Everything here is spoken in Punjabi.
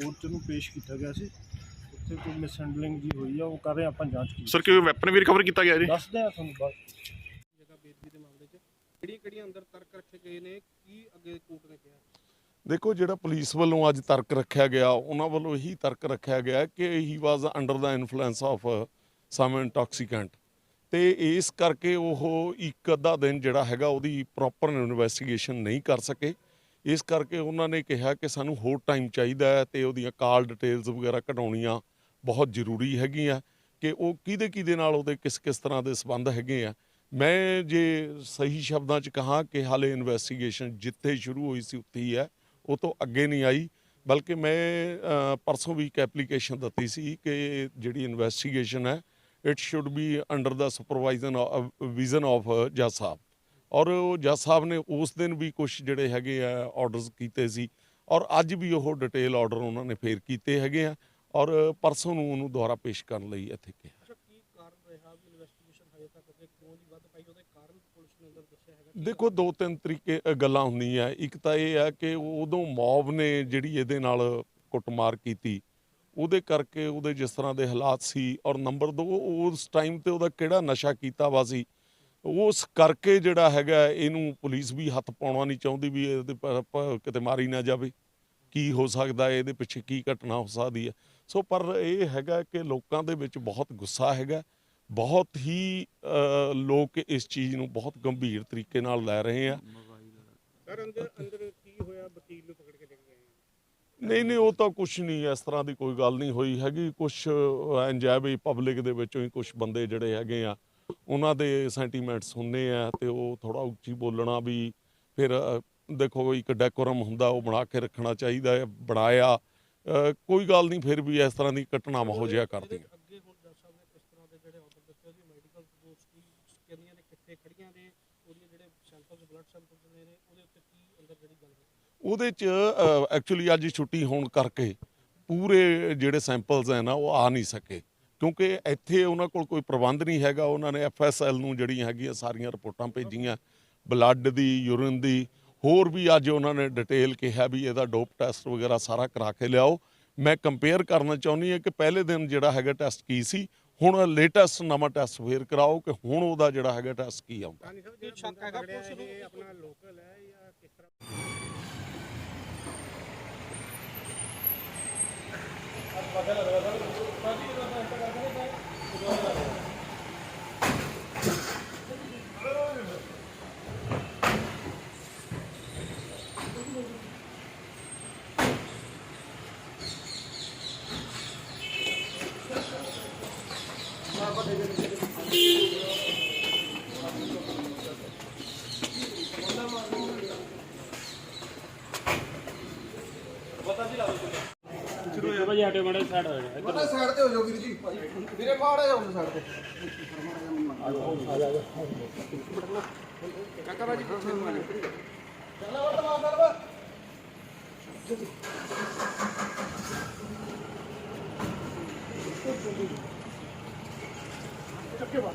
ਕੋਰਟ ਨੂੰ ਪੇਸ਼ ਕੀਤਾ ਗਿਆ ਸੀ। ਉੱਥੇ ਕੋਈ ਮਿਸਹੈਂਡਲਿੰਗ ਜੀ ਹੋਈ ਆ ਉਹ ਕਰ ਰਹੇ ਆਪਾਂ ਜਾਂਚ ਕੀ ਸਰ ਕੋਈ ਵੈਪਨ ਵੀ ਰਿਕਵਰ ਕੀਤਾ ਗਿਆ ਜੀ? ਦੱਸਦੇ ਆ ਤੁਹਾਨੂੰ ਬਾਅਦ। ਜਗ੍ਹਾ ਬੇਦਬੀ ਦੇ ਮਾਮਲੇ 'ਚ। ਕਿਹੜੀਆਂ ਕਿਹੜੀਆਂ ਅੰਦਰ ਤਰਕ ਰੱਖੇ ਗਏ ਨੇ? ਕੀ ਅੱਗੇ ਕੋਰਟ ਨੇ ਕਿਹਾ? ਦੇਖੋ ਜਿਹੜਾ ਪੁਲਿਸ ਵੱਲੋਂ ਅੱਜ ਤਰਕ ਰੱਖਿਆ ਗਿਆ ਉਹਨਾਂ ਵੱਲੋਂ ਇਹੀ ਤਰਕ ਰੱਖਿਆ ਗਿਆ ਕਿ he was under the influence of some intoxicant ਤੇ ਇਸ ਕਰਕੇ ਉਹ ਇੱਕ ਅੱਧਾ ਦਿਨ ਜਿਹੜਾ ਹੈਗਾ ਉਹਦੀ ਪ੍ਰੋਪਰ ਇਨਵੈਸਟੀਗੇਸ਼ਨ ਨਹੀਂ ਕਰ ਸਕੇ। ਇਸ ਕਰਕੇ ਉਹਨਾਂ ਨੇ ਕਿਹਾ ਕਿ ਸਾਨੂੰ ਹੋਰ ਟਾਈਮ ਚਾਹੀਦਾ ਹੈ ਤੇ ਉਹਦੀਆਂ ਕਾਲ ਡਿਟੇਲਸ ਵਗੈਰਾ ਕਢਾਉਣੀਆਂ ਬਹੁਤ ਜ਼ਰੂਰੀ ਹੈਗੀਆਂ ਕਿ ਉਹ ਕਿਹਦੇ ਕਿਹਦੇ ਨਾਲ ਉਹਦੇ ਕਿਸ ਕਿਸ ਤਰ੍ਹਾਂ ਦੇ ਸਬੰਧ ਹੈਗੇ ਆ। ਮੈਂ ਜੇ ਸਹੀ ਸ਼ਬਦਾਂ 'ਚ ਕਹਾਂ ਕਿ ਹਾਲੇ ਇਨਵੈਸਟੀਗੇਸ਼ਨ ਜਿੱਥੇ ਸ਼ੁਰੂ ਹੋਈ ਸੀ ਉੱਥੇ ਹੀ ਹੈ, ਉਹ ਤੋਂ ਅੱਗੇ ਨਹੀਂ ਆਈ, ਬਲਕਿ ਮੈਂ ਪਰਸੋਂ ਵੀ ਇੱਕ ਐਪਲੀਕੇਸ਼ਨ ਦਿੱਤੀ ਸੀ ਕਿ ਜਿਹੜੀ ਇਨਵੈਸਟੀਗੇਸ਼ਨ ਹੈ it should be under the supervision vision of ਜੱਜ ਸਾਹਿਬ। ਔਰ ਉਹ ਜੱਜ ਸਾਹਿਬ ਨੇ ਉਸ ਦਿਨ ਵੀ ਕੁਝ ਜਿਹੜੇ ਹੈਗੇ ਆ ਆਰਡਰਸ ਕੀਤੇ ਸੀ ਔਰ ਅੱਜ ਵੀ ਉਹ ਡਿਟੇਲ ਆਰਡਰ ਉਹਨਾਂ ਨੇ ਫੇਰ ਕੀਤੇ ਹੈਗੇ ਆ ਔਰ ਪਰਸੋਂ ਨੂੰ ਉਹਨੂੰ ਦੁਬਾਰਾ ਪੇਸ਼ ਕਰਨ ਲਈ ਇੱਥੇ ਕਿਹਾ। ਦੇਖੋ ਦੋ ਤਿੰਨ ਤਰੀਕੇ ਗੱਲਾਂ ਹੁੰਦੀਆਂ। ਇੱਕ ਤਾਂ ਇਹ ਹੈ ਕਿ ਉਦੋਂ ਮੌਬ ਨੇ ਜਿਹੜੀ ਇਹਦੇ ਨਾਲ ਕੁੱਟਮਾਰ ਕੀਤੀ ਉਹਦੇ ਕਰਕੇ ਉਹਦੇ ਜਿਸ ਤਰ੍ਹਾਂ ਦੇ ਹਾਲਾਤ ਸੀ ਔਰ ਨੰਬਰ 2 ਉਸ ਟਾਈਮ ਤੇ ਉਹਦਾ ਕਿਹੜਾ ਨਸ਼ਾ ਕੀਤਾ ਵਾ ਸੀ ਉਸ ਕਰਕੇ ਜਿਹੜਾ ਹੈਗਾ ਇਹਨੂੰ ਪੁਲਿਸ ਵੀ ਹੱਥ ਪਾਉਣਾ ਨਹੀਂ ਚਾਹੁੰਦੀ ਵੀ ਇਹਦੇ ਕਿਤੇ ਮਾਰੀ ਨਾ ਜਾਵੇ। ਕੀ ਹੋ ਸਕਦਾ ਇਹਦੇ ਪਿੱਛੇ ਕੀ ਘਟਨਾ ਹੋ ਸਕਦੀ ਹੈ। ਸੋ ਪਰ ਇਹ ਹੈਗਾ ਕਿ ਲੋਕਾਂ ਦੇ ਵਿੱਚ ਬਹੁਤ ਗੁੱਸਾ ਹੈਗਾ। ਬਹੁਤ ਹੀ ਲੋਕ ਇਸ ਚੀਜ਼ ਨੂੰ ਬਹੁਤ ਗੰਭੀਰ ਤਰੀਕੇ ਨਾਲ ਲੈ ਰਹੇ ਆ। ਸਰ ਅੰਦਰ ਅੰਦਰ ਕੀ ਹੋਇਆ? ਵਕੀਲ ਨੂੰ ਪਕੜ ਕੇ ਲੈ ਕੇ ਗਏ? ਆ। ਨਹੀਂ ਨਹੀਂ ਉਹ ਤਾਂ ਕੁਝ ਨਹੀਂ ਇਸ ਤਰ੍ਹਾਂ ਦੀ ਕੋਈ ਗੱਲ ਨਹੀਂ ਹੋਈ ਹੈਗੀ। ਕੁਝ ਇੰਜੋਏ ਵੀ ਪਬਲਿਕ ਦੇ ਵਿੱਚੋਂ ਹੀ ਕੁਝ ਬੰਦੇ ਜਿਹੜੇ ਹੈਗੇ ਆ ਉਹਨਾਂ ਦੇ ਸੈਂਟੀਮੈਂਟਸ ਹੁੰਦੇ ਆ ਤੇ ਉਹ ਥੋੜਾ ਉੱਚੀ ਬੋਲਣਾ ਵੀ ਫਿਰ ਦੇਖੋ ਇੱਕ ਡੈਕੋਰਮ ਹੁੰਦਾ ਉਹ ਬਣਾ ਕੇ ਰੱਖਣਾ ਚਾਹੀਦਾ ਹੈ ਬਣਾਇਆ। ਕੋਈ ਗੱਲ ਨਹੀਂ ਫਿਰ ਵੀ ਇਸ ਤਰ੍ਹਾਂ ਦੀ ਘਟਨਾਵਾਂ ਹੋ ਜਿਆ ਕਰਦੀਆਂ। ਇਹਦੇ ਅੱਗੇ ਹੁਣ ਜੱਜ ਸਾਹਿਬ ਨੇ ਕਿਸ ਤਰ੍ਹਾਂ ਦੇ ਜਿਹੜੇ ਆਰਡਰ ਦਿੱਤੇ ਉਹਦੀ ਮੈਡੀਕਲ ਰਿਪੋਰਟਸ ਕੀ ਕਿੰਨੀਆਂ ਨੇ ਕਿੱਥੇ ਖੜੀਆਂ ਨੇ ਉਹਦੀਆਂ ਜਿਹੜੇ ਸੈਂਪਲਸ ਬਲੱਡ ਸੈਂਪਲਸ ਨੇ ਨੇ ਉਹਦੇ ਉੱਤੇ ਕੀ ਅੰਦਰ ਜਿਹੜੀ ਗੱਲ ਹੋਈ? ਉਹਦੇ ਚ ਐਕਚੁਅਲੀ ਅੱਜ ਛੁੱਟੀ ਹੋਣ ਕਰਕੇ ਪੂਰੇ ਜਿਹੜੇ ਸੈਂਪਲਸ ਹੈ ਨਾ ਉਹ ਆ ਨਹੀਂ ਸਕੇ। ਕਿਉਂਕਿ ਇੱਥੇ ਉਹਨਾਂ ਕੋਲ ਕੋਈ ਪ੍ਰਬੰਧ ਨਹੀਂ ਹੈਗਾ। ਉਹਨਾਂ ਨੇ ਐਫਐਸਐਲ ਨੂੰ ਜਿਹੜੀਆਂ ਹੈਗੀਆਂ ਸਾਰੀਆਂ ਰਿਪੋਰਟਾਂ ਭੇਜੀਆਂ ਬਲੱਡ ਦੀ ਯੂਰਿਨ ਦੀ ਹੋਰ ਵੀ ਅੱਜ ਉਹਨਾਂ ਨੇ ਡਿਟੇਲ ਕਿਹਾ ਵੀ ਇਹਦਾ ਡੋਪ ਟੈਸਟ ਵਗੈਰਾ ਸਾਰਾ ਕਰਾ ਕੇ ਲਿਆਓ। ਮੈਂ ਕੰਪੇਅਰ ਕਰਨਾ ਚਾਹੁੰਦੀ ਹਾਂ ਕਿ ਪਹਿਲੇ ਦਿਨ ਜਿਹੜਾ ਹੈਗਾ ਟੈਸਟ ਕੀ ਸੀ ਹੁਣ ਲੇਟੈਸਟ ਨਵਾਂ ਟੈਸਟ ਫੇਰ ਕਰਾਓ ਕਿ ਹੁਣ ਉਹਦਾ ਜਿਹੜਾ ਹੈਗਾ ਟੈਸਟ ਕੀ ਆਉਂਦਾ। ਹਾਂਜੀ ਸਰ ਕੀ ਸ਼ੱਕ ਹੈਗਾ ਪੁਲਿਸ ਨੂੰ ਇਹ ਆਪਣਾ ਲੋਕਲ ਹੈ ਜਾਂ ਕਿਸ ਤਰ੍ਹਾਂ ਪਤਾ ਸਾਈਡ ਤੇ ਹੋ ਜਾਓ ਵੀਰ ਜੀ। ਵੀਰੇ ਮਾੜਾ ਜਾਓ ਸਾਈਡ ਤੇ। ਕਾਕਾ ਬਾਜੀ ਪੁੱਛੇ ਨੂੰ ਆਲੇ ਚੱਲ ਵਟ ਮਾਰ ਕਰ ਵਾ ਚੱਕੇ ਬਾ